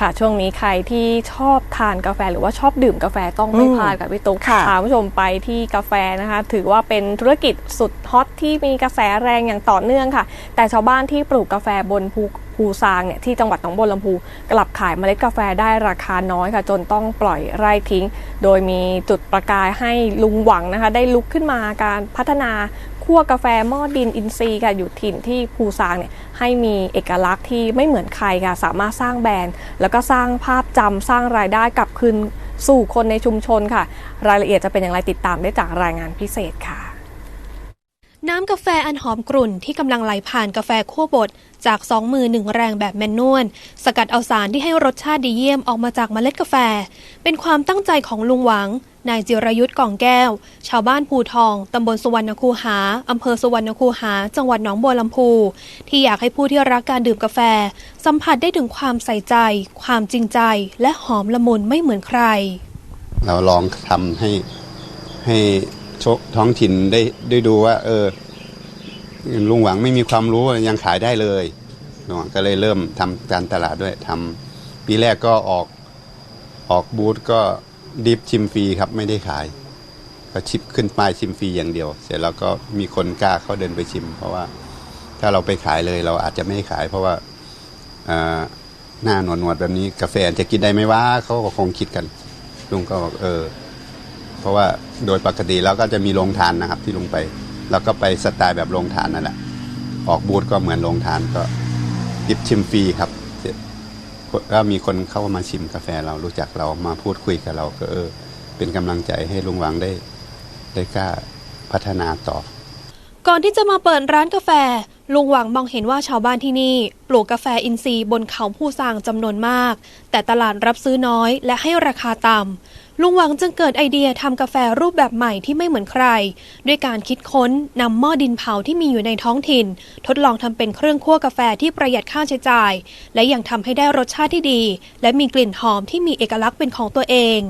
ค่ะช่วงนี้ใครที่ชอบทานกาแฟหรือว่าชอบดื่มกาแฟต้องไม่อืมพลาดกับพี่ตุ๊กค่ะพาคุณผู้ชมไปที่กาแฟนะคะ ถือว่าเป็นธุรกิจสุดฮอตที่มีกระแสแรงอย่างต่อเนื่องค่ะ แต่ชาวบ้านที่ปลูกกาแฟบนภู ภูซางเนี่ยที่จังหวัดหนองบัวลำพูกลับขายเมล็ดกาแฟได้ราคาน้อยค่ะ จนต้องปล่อยไร่ทิ้ง โดยมีจุดประกายให้ลุงหวังนะคะ ได้ลุกขึ้นมาการพัฒนาคั่วกาแฟหม้อดินอินทรีย์ค่ะอยู่ถิ่นที่ภูซางเนี่ยให้มีเอกลักษณ์ที่ไม่เหมือนใครค่ะสามารถสร้างแบรนด์ แล้วก็สร้างภาพจำสร้างรายได้กลับคืนสู่คนในชุมชนค่ะ รายละเอียดจะเป็นอย่างไรติดตามได้จากรายงานพิเศษค่ะ น้ำกาแฟอันหอมกรุ่นที่กำลังไหลผ่านกาแฟคั่วบดจากสองมือหนึ่งแรงแบบแมนนวลสกัดเอาสารที่ให้รสชาติดีเยี่ยมออกมาจากเมล็ดกาแฟ เป็นความตั้งใจของลุงหวัง นายจิรยุทธ์กล่องแก้ว ชาวบ้านภูทองตำบลสุวรรณคูหาอำเภอสุวรรณคูหา จังหวัดหนองบัวลำพู ที่อยากให้ผู้ที่รักการดื่มกาแฟ สัมผัสได้ถึงความใส่ใจ ความจริงใจ และหอมละมุนไม่เหมือนใคร เราลองทำให้ให้ ท้องถิ่นได้ได้ดูว่า เออลุงหวังไม่มีความรู้ยังขายได้เลยลุงหวังก็เลยเริ่มทำการตลาดด้วยทำปีแรกก็ออกออกบูธก็ดิฟชิมฟรีครับไม่ได้ขาย ก็ชิปขึ้นป้ายชิมฟรีอย่างเดียว เสร็จแล้วก็มีคนกล้าเขาเดินไปชิม เพราะว่าถ้าเราไปขายเลยเราอาจจะไม่ขาย เพราะว่าหน้าหนวดหนวดๆแบบนี้กาแฟจะกินได้ไหมวะเขาก็คงคิดกันลุงก็บอกเออ เพราะว่าโดยปกติแล้วก็จะมีโรงทานนะครับที่ลุงไป แล้วก็ไปสไตล์แบบโรงทานนั่นแหละ ออกบูธก็เหมือนโรงทานก็ดิบชิมฟรีครับก็มีคนเข้ามาชิมกาแฟเรารู้จักเรามาพูดคุยกับเราก็เออ เป็นกำลังใจให้ลุงหวังได้ ได้กล้าพัฒนาต่อ ก่อนที่จะมาเปิดร้านกาแฟ ลุงหวังมองเห็นว่าชาวบ้านที่นี่ ปลูกกาแฟอินทรีย์บนเขาผู้สร้างจำนวนมาก แต่ตลาดรับซื้อน้อยและให้ราคาต่ำ ลุงหวังจึงเกิดไอเดียทำกาแฟรูปแบบใหม่ที่ไม่เหมือนใคร ด้วยการคิดค้นนำหม้อดินเผาที่มีอยู่ในท้องถิ่น ทดลองทำเป็นเครื่องคั่วกาแฟที่ประหยัดค่าใช้จ่าย และยังทำให้ได้รสชาติที่ดี และมีกลิ่นหอมที่มีเอกลักษณ์เป็นของตัวเอง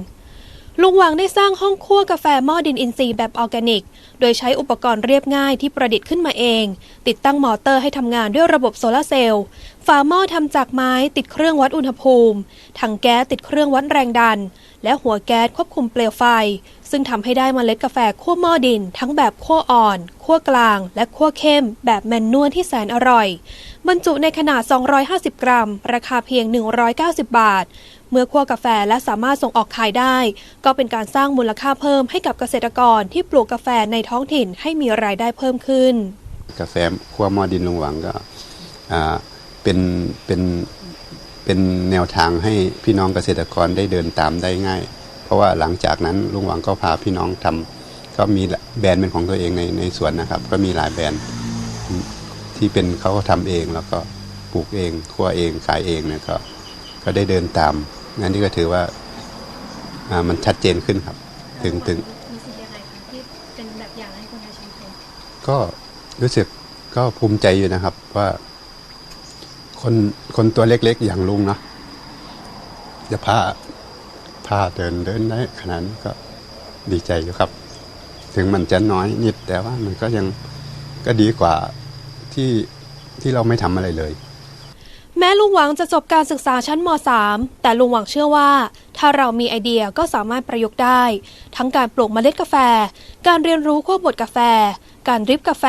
ลุงหวังได้สร้างห้องคั่วกาแฟหม้อดินอินทรีย์แบบออร์แกนิก โดยใช้อุปกรณ์เรียบง่ายที่ประดิษฐ์ขึ้นมาเอง ติดตั้งมอเตอร์ให้ทำงานด้วยระบบโซลาร์เซลล์ ฝาหม้อทำจากไม้ติดเครื่องวัดอุณหภูมิ ถังแก๊สติดเครื่องวัดแรงดัน และหัวแก๊สควบคุมเปลวไฟ ซึ่งทำให้ได้มเมล็ดกาแฟคั่วหม้อดิน ทั้งแบบคั่วอ่อนคั่วกลาง และคั่วเข้ม แบบแมนนวลที่แสนอร่อย บรรจุในขนาด 250 กรัม ราคาเพียง 190 บาท เมื่อคั่วกาแฟและสามารถส่งออกขายได้ ก็เป็นการสร้างมูลค่าเพิ่มให้กับเกษตรกรที่ปลูกกาแฟในท้องถิ่นให้มีรายได้เพิ่มขึ้น กาแฟคั่วหม้อดินลุงหวังก็อ่า เป็นเป็นเป็นแนวทางให้พี่น้องเกษตรกรได้เดินตามได้ง่าย เพราะว่าหลังจากนั้นลุงหวังก็พาพี่น้องทำก็มีแบรนด์เป็นของตัวเองในในสวนนะครับ ก็มีหลายแบรนด์ที่เป็นเขาก็ทำเองแล้วก็ปลูกเองคั่วเองขายเองเนี่ยก็ก็ได้เดินตามงั้นนี่ก็ถือว่าอ่ามันชัดเจนขึ้นครับ ถึงถึงรู้สึกยังไงที่เป็นแบบอย่างให้คนในชุมชนก็รู้สึกก็ภูมิใจอยู่นะครับว่า คนคนตัวเล็กๆ อย่างลุงเนาะจะพาพาเดินเดินได้ขนาดนี้ก็ดีใจอยู่ครับ ถึงมันจะน้อยนิด แต่ว่ามันก็ยังก็ดีกว่าที่ที่เราไม่ทำอะไรเลย แม้ลุงหวังจะจบการศึกษาชั้นม .3 แต่ลุงหวังเชื่อว่า ถ้าเรามีไอเดียก็สามารถประยุกต์ได้ ทั้งการปลูกเมล็ดกาแฟ การเรียนรู้คั่วบดกาแฟ การริปกาแฟ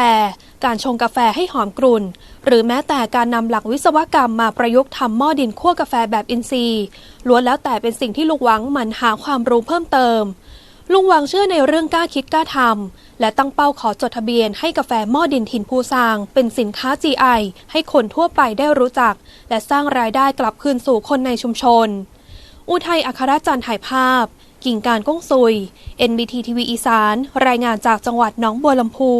การชงกาแฟให้หอมกรุ่น หรือแม้แต่การนำหลักวิศวกรรมมาประยุกต์ทำหม้อดินคั่วกาแฟแบบอินทรีย์ล้วนแล้วแต่เป็นสิ่งที่ลุงหวังหมันหาความรู้เพิ่มเติม ลุงหวังเชื่อในเรื่องกล้าคิดกล้าทำ และตั้งเป้าขอจดทะเบียนให้กาแฟหม้อดินถิ่นภูซาง เป็นสินค้า GI ให้คนทั่วไปได้รู้จัก และสร้างรายได้กลับคืนสู่คนในชุมชน อุทัยอัครจันทร์ถ่ายภาพ กิ่งการก้องซุย NBT ทีวีอีสาน รายงานจากจังหวัดหนองบัวลำพู